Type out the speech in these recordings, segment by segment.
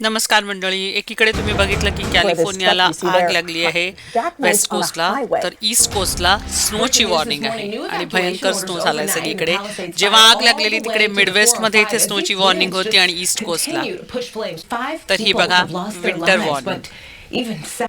नमस्कार मंडळी एकीकडे तुम्ही बघितलं की कॅलिफोर्नियाला आग लागली आहे वेस्ट कोस्टला तर ईस्ट कोस्टला स्नोची वॉर्निंग आहे आणि भयंकर स्नो झालाय सगळीकडे. जेव्हा आग लागलेली तिकडे मिडवेस्टमध्ये इथे स्नोची वॉर्निंग होती आणि ईस्ट कोस्टला तर ही बघा winter warning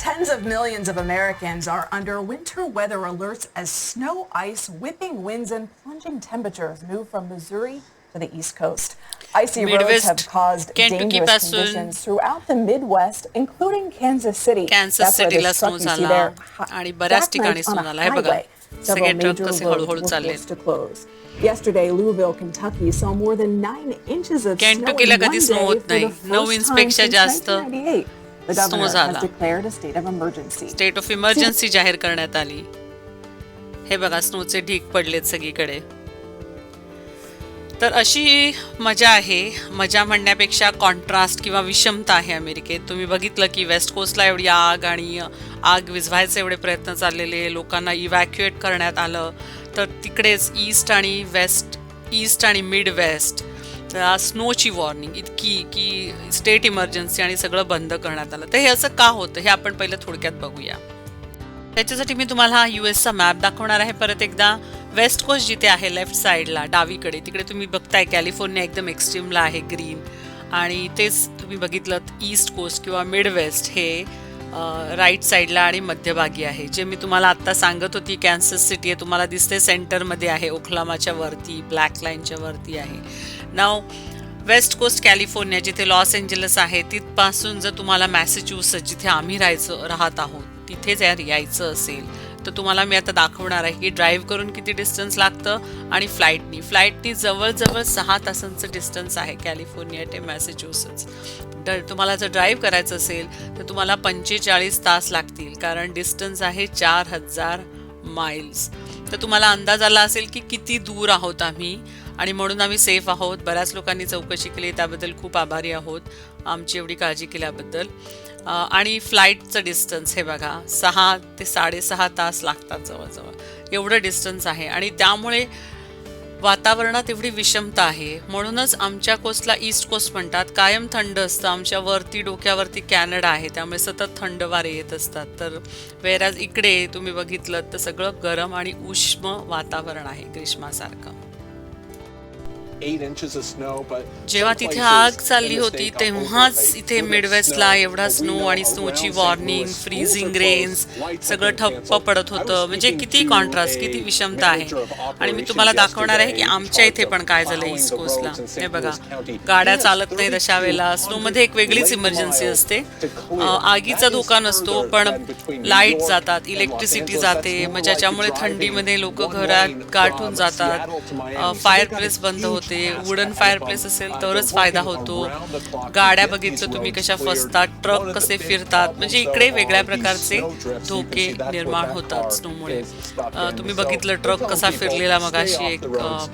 Tens of millions of Americans are under winter weather alerts as snow, ice, whipping winds, and plunging temperatures move from Missouri to the East Coast. Icy roads have caused Kentucky dangerous conditions throughout the Midwest, including Kansas City. Kansas Cityला snow see झाला आणि बऱ्याच ठिकाणी snow a झाला. हे बघा. सगळे Several truck major कसे roads हळूहळू were चाललेत. forced to close. Yesterday, Louisville, Kentucky saw more than nine inches of snow केंटुकीला in one day snow for the first time since जास्त 1998. The snow governor has declared a state of emergency. State of emergency जाहीर करण्यात आली हे बघा स्नोचे ढीक पडलेत सगळीकडे तर अशी मजा आहे. मजा म्हणण्यापेक्षा कॉन्ट्रास्ट किंवा विषमता आहे अमेरिकेत. तुम्ही बघितलं की वेस्ट कोस्टला एवढी आग आणि आग विझवायचे एवढे प्रयत्न चाललेले लोकांना इव्हॅक्युएट करण्यात आलं. तर तिकडेच ईस्ट आणि वेस्ट ईस्ट आणि मिड वेस्ट स्नोची वॉर्निंग इतकी की स्टेट इमर्जन्सी आणि सगळं बंद करण्यात आलं. तर हे असं का होतं हे आपण पहिलं थोडक्यात बघूया. त्याच्यासाठी मी तुम्हाला हा यू एसचा मॅप दाखवणार आहे परत एकदा. वेस्ट कोस्ट जिथे आहे लेफ्ट साईडला डावीकडे. तिकडे तुम्ही बघताय कॅलिफोर्निया एकदम एक्स्ट्रीमला आहे ग्रीन आणि तेच तुम्ही बघितलं ईस्ट कोस्ट किंवा मिड वेस्ट हे राईट साईडला आणि मध्यभागी आहे. जे मी तुम्हाला आत्ता सांगत होती कॅन्सस सिटी आहे तुम्हाला दिसते सेंटरमध्ये आहे. ओखलामाच्या वरती ब्लॅक लाईनच्या वरती आहे. नाव वेस्ट कोस्ट कॅलिफोर्निया जिथे लॉस एंजलस आहे तिथपासून जर तुम्हाला मॅसेच्युस जिथे आम्ही राहायचो राहत आहोत तिथे जर यायचं असेल. तर तुम्हाला मी आता दाखवणार आहे की ड्राईव्ह करून किती डिस्टन्स लागतं आणि फ्लाईटनी फ्लाईटनी जवळजवळ सहा तासांचं डिस्टन्स आहे कॅलिफोर्निया ते मॅसेच्युसेट्स तर तुम्हाला जर ड्राईव्ह करायचं असेल तर तुम्हाला पंचेचाळीस तास लागतील कारण डिस्टन्स आहे चार हजार माइल्स तर तुम्हाला अंदाज आला असेल की किती दूर आहोत आम्ही आणि म्हणून आम्ही सेफ आहोत. बऱ्याच लोकांनी चौकशी केली त्याबद्दल खूप आभारी आहोत. आमची एवढी काळजी केल्याबद्दल. आणि फ्लाईटचं डिस्टन्स हे बघा सहा ते साडेसहा तास लागतात जवळजवळ. एवढं डिस्टन्स आहे. आणि त्यामुळे वातावरणात एवढी विषमता आहे. म्हणूनच आमच्या कोस्टला ईस्ट कोस्ट म्हणतात. कायम थंड असतं. आमच्या वरती डोक्यावरती कॅनडा आहे. त्यामुळे सतत थंड वारे येत असतात. तर वेराज इकडे तुम्ही बघितलं तर सगळं गरम आणि उष्म वातावरण आहे ग्रीष्मासारखं. जेव्हा तिथे आग चालली होती तेव्हाच इथे मिडवेस्टला एवढा स्नो आणि स्नोची वॉर्निंग फ्रीझिंग रेन्स सगळं ठप्प पडत होतं. म्हणजे किती कॉन्ट्रास्ट किती विषमता आहे. आणि मी तुम्हाला दाखवणार आहे की आमच्या इथे पण काय झालं ईस्ट कोस्टला हे बघा. गाड्या चालत नाहीत अशा वेळेला स्नोमध्ये एक वेगळीच इमर्जन्सी असते. आगीचा धोका नसतो पण लाइट जातात इलेक्ट्रिसिटी जाते. मग ज्याच्यामुळे थंडीमध्ये लोक घरात गाठून जातात. फायर प्लेस बंद होते वुडन फायर प्लेस असेल तरच फायदा होतो. गाड्या बघितलं तुम्ही कशा फसतात ट्रक कसे फिरतात म्हणजे इकडे वेगळ्या प्रकारचे धोके निर्माण होतात स्नोमुळे तुम्ही बघितलं ट्रक कसा फिरलेला मगाशी एक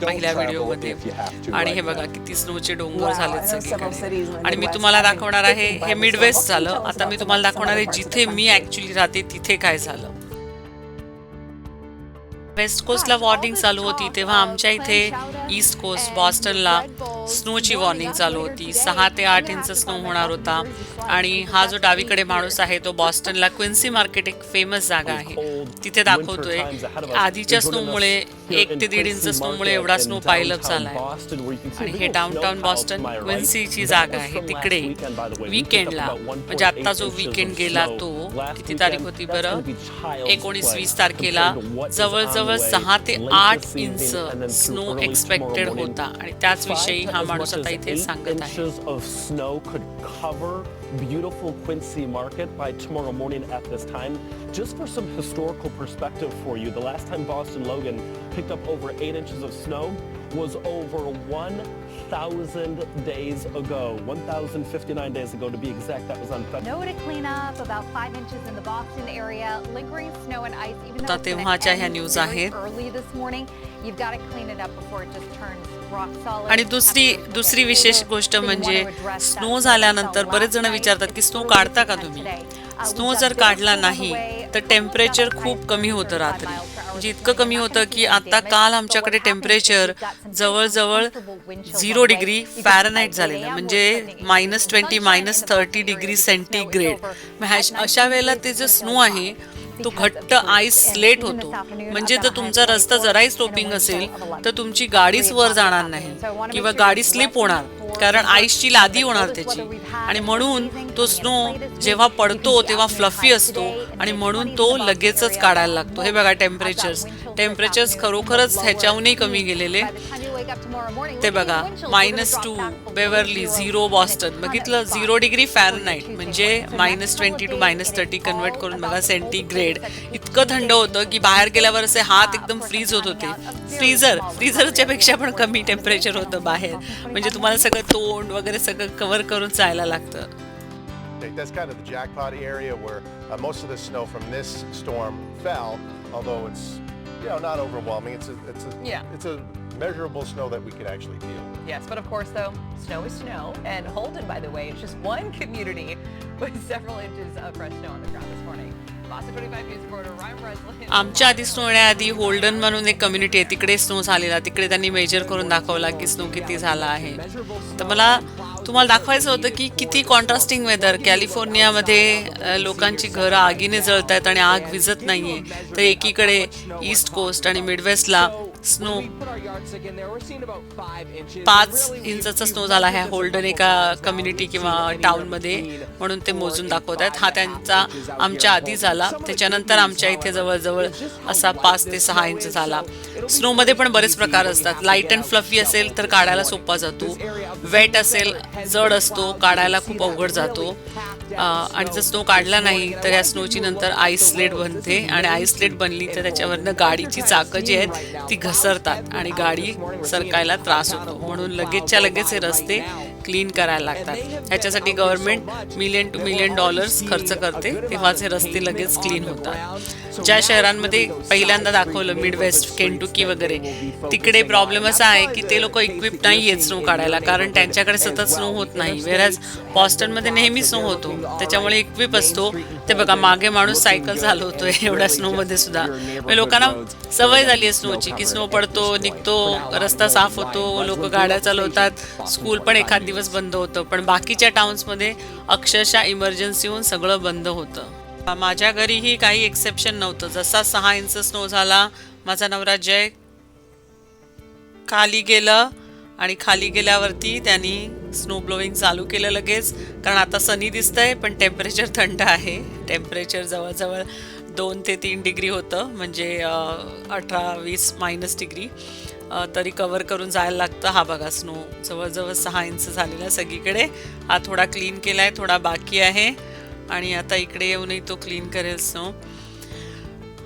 पहिल्या व्हिडिओमध्ये. आणि हे बघा किती स्नोचे डोंगर झालेत सगळीकडे. आणि मी तुम्हाला दाखवणार आहे हे मिडवेस्ट झालं. आता मी तुम्हाला दाखवणार आहे जिथे मी ऍक्च्युली राहते तिथे काय झालं. वेस्ट कोस्टला वॉर्निंग चालू होती तेव्हा आमच्या इथे ईस्ट कोस्ट बॉस्टनला स्नोची वॉर्निंग चालू होती. सहा ते आठ इंच स्नो होणार होता आणि हा जो डावीकडे माणूस आहे तो बॉस्टनला क्विन्सी मार्केट एक फेमस जागा आहे. तिथे दाखवतोय आधीच्या स्नोमुळे एक ते दीड इंच स्नोमुळे एवढा स्नो पायलप झालाय. आणि हे डाऊनटाऊन बॉस्टन क्विन्सीची जागा आहे. तिकडे वीकेंडला म्हणजे आत्ता जो वीकेंड गेला तो किती तारीख होती बरं? एकोणीस वीस तारखेला जवळजवळ सहा ते आठ इंच स्नो एक्सपेक्टेड होता आणि त्याच विषयी हा माणूस आता इथे सांगत आहे inches of snow could cover beautiful Quincy Market by tomorrow morning at this time. Just for some historical perspective for you, the last time Boston Logan picked up over eight inches of snow was over 1,000 days ago. 1,059 days ago to be exact. That was on February. Snow to clean up, about five inches in the Boston area, lingering snow and ice. Even though it's तेव्हाच्या ह्या end news very आहेत. early this morning, you've got to clean it up before it just turns rock solid. आणि दुसरी दुसरी विशेष गोष्ट म्हणजे. Snow झाल्यानंतर बरेच जण विचारतात की स्नो काढता का तुम्ही. Uh, स्नो जर काढला नाही. तर टेम्परेचर खूप कमी होतं 35 रात्री म्हणजे इतकं कमी होतं की आता काल आमच्याकडे टेम्परेचर जवळजवळ झिरो डिग्री फॅरनाईट झालेलं. म्हणजे minus twenty minus thirty degree centigrade अशा वेळेला ते जे स्नो आहे तो घट्ट आईस स्लेट होतो. म्हणजे जर तुमचा रस्ता जराही स्लोपिंग असेल तर तुमची गाडीच वर जाणार नाही किंवा गाडी स्लिप होणार. कारण आईसची लादी होणार त्याची. आणि म्हणून तो स्नो जेव्हा पडतो तेव्हा फ्लफी असतो. आणि म्हणून तो लगेचच काढायला लागतो. हे बघा टेम्परेचर्स टेम्परेचर्स खरोखरच ह्याच्याहूनही कमी गेलेले. ते बघा minus two Beverly zero Boston बघितलं झिरो डिग्री फॅरनाईट म्हणजे minus twenty two minus thirty convert करून बघा सेंटीग्रेड इतकं थंड होतं की बाहेर गेल्यावर असे हात एकदम फ्रीज होत होते. फ्रीझर फ्रीझरच्या पेक्षा पण कमी टेम्परेचर होतं बाहेर. म्हणजे तुम्हाला सगळं तोंड वगैरे सगळं कव्हर करून जायला लागतं. That's kind of the jackpot area where uh, most of the snow from this storm fell, although it's you know not overwhelming. It's a it's a Yeah. it's a measurable snow that we could actually deal with. Yes, but of course, though, snow is snow. And Holden, by the way, is just one community with several inches of fresh snow on the ground this morning. Boston 25 News reporter Ryan Breslin. आमच्या आधी snow येण्याआधी holding म्हणून एक community आहे तिकडे snow झालेला तिकडे त्यांनी मेजर करून दाखवला की स्नो किती झाला आहे तर मला तुम्हाला दाखवायचं होतं की किती कॉन्ट्रास्टिंग वेदर कॅलिफोर्नियामध्ये लोकांची घरं आगीने जळत आहेत आणि आग विझत नाहीये. तर एकीकडे ईस्ट कोस्ट आणि मिडवेस्टला स्नो पाच इंचाचा स्नो झाला आहे होल्डन एका कम्युनिटी किंवा टाउनमध्ये म्हणून ते मोजून दाखवत आहेत हा त्यांचा आमच्या आधी झाला. त्याच्यानंतर आमच्या इथे जवळजवळ असा पाच ते सहा इंच झाला. स्नोमध्ये पण बरेच प्रकार असतात. लाइट अँड फ्लफी असेल तर काढायला सोपा जातो. वेट असेल जड असतो काढायला खूप अवघड जातो. आणि जर स्नो काढला नाही तर या स्नोची नंतर आईस स्लेट बनते. आणि आईस स्लेट बनली तर त्याच्यावरनं गाडीची चाकं जी आहेत ती घसरतात आणि गाडी सरकायला त्रास होतो. म्हणून लगेचच्या लगेच हे रस्ते क्लीन करायला लागतात. ह्याच्यासाठी government million two million dollars खर्च करते. तेव्हाच हे रस्ते लगेच क्लीन होतात. ज्या शहरांमध्ये पहिल्यांदा दाखवलं मिडवेस्ट केंटुकी वगैरे तिकडे प्रॉब्लेम असा आहे की ते लोक इक्विप नाही आहेत स्नो काढायला कारण त्यांच्याकडे सतत स्नो होत नाही. वेरॅज बॉस्टनमध्ये नेहमी स्नो होतो. त्याच्यामुळे इक्विप असतो. ते बघा मागे माणूस सायकल चालवतोय एवढ्या स्नोमध्ये सुद्धा. म्हणजे लोकांना सवय झाली आहे स्नोची की स्नो पडतो निघतो रस्ता साफ होतो लोक गाड्या चालवतात स्कूल पण एखाद दिवस बंद होतं. पण बाकीच्या टाउन्समध्ये अक्षरशः इमर्जन्सी होऊन सगळं बंद होतं. माझ्या घरीही काही एक्सेप्शन नव्हतं. जसा सहा इंच स्नो झाला माझा नवरा जय खाली गेलं आणि खाली गेल्यावरती त्यांनी स्नो ब्लोईंग चालू केलं लगेच. कारण आता सनी दिसतंय पण टेम्परेचर थंड आहे. टेम्परेचर जवळजवळ दोन ते तीन डिग्री होतं. म्हणजे अठरा वीस मायनस डिग्री तरी कवर करून जायला लागतं. हा बघा स्नो जवळजवळ सहा इंच झालेला सगळीकडे. हा थोडा क्लीन केला आहे थोडा बाकी आहे. आणि आता इकडे येऊनही तो क्लीन करेल स्नो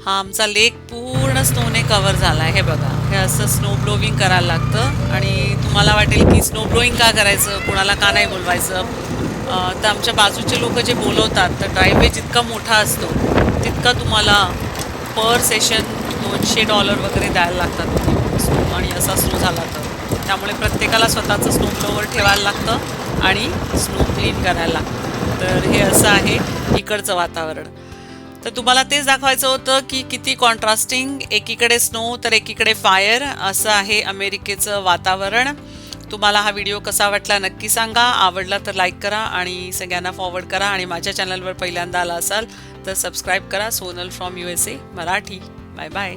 हा आमचा लेक पूर्ण स्नोने कवर झाला आहे हे बघा हे असं स्नो ब्लोविंग करायला लागतं. आणि तुम्हाला वाटेल की स्नो ब्लोईंग का करायचं? कोणाला का नाही बोलवायचं? तर आमच्या बाजूचे लोक जे बोलवतात तर ड्रायवे जितका मोठा असतो तितका तुम्हाला पर सेशन दोनशे डॉलर वगैरे द्यायला लागतात. स्नो आणि असा स्नो झाला तर. त्यामुळे प्रत्येकाला स्वतःचं स्नो ब्लोवर ठेवायला लागतं आणि स्नो क्लीन करायला लागतं. तर हे असं आहे इकडचं वातावरण. तर तुम्हाला तेच दाखवायचं होतं की किती कॉन्ट्रास्टिंग एकीकडे स्नो तर एकीकडे फायर असं आहे अमेरिकेचं वातावरण. तुम्हाला हा व्हिडिओ कसा वाटला नक्की सांगा. आवडला तर लाईक करा आणि सगळ्यांना फॉरवर्ड करा आणि माझ्या चॅनलवर पहिल्यांदा आला असाल तर सबस्क्राईब करा. Sonal from U S A Marathi. Bye bye